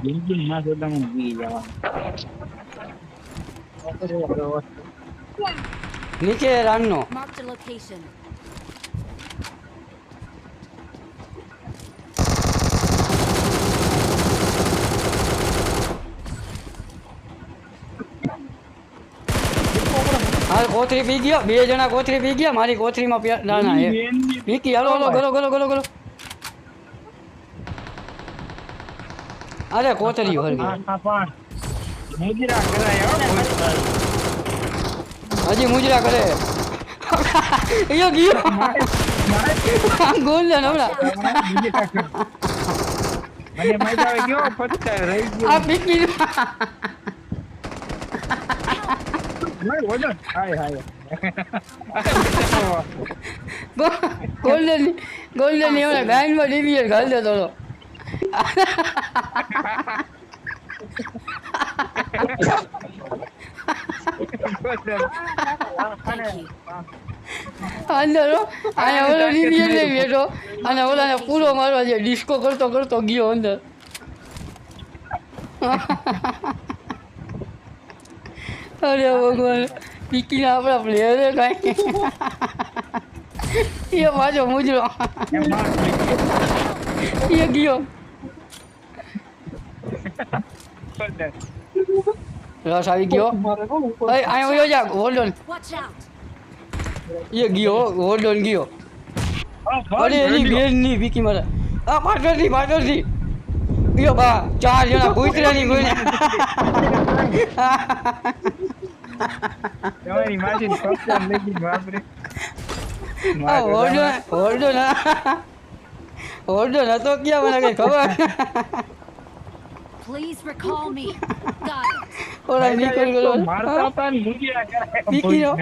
જિંદગી ના જોતા હું બી જવાનું નીચે રાનનો. હાલ કોથરી પી ગયો બે જણા કોથરી પી ગયા મારી કોથરીમાં પીકી હાલો હાલો ગલો ગલો ગલો ગલો. અરે મુજરા હજી મુજરા કરે. યો ગયો. આમ ગોલ્ડન હમણાં. મુજરા મને મજા આવે કેવો પત્તા રહી આ પીકી હાય હાય ગોલ્ડન ગોલ્ડન હમણાં. ગાયનમાં ડીબીએ ઘાલ દે થોડો. અંદર હો. ઓલો ડીબીએ લઈ બેઠો અને ઓલાને પૂરો મારવા જે ડિસ્કો કરતો કરતો ગયો અંદર અરે ભગવાન પીકીને આપણા પ્લેયરે કાંઈ એ પાછો મુજરો એ ગયો રસ આવી ગયો અહીંયા વયો જા હોલ્ડ ઓન. એ ગયો હોલ્ડ ઓન ગયો અરે એની બેનની વિકી મારે આ પાછળથી પાછળથી યો બા ચાર જણા ભૂતરાની કોઈને તમારી માસીને પત્તા લઈ વાપરે આ hold on hold on hold on હતો ક્યાં મને કઈ ખબર Please recall me. Got it. Hola, Nico. Marta tan muy. Nico.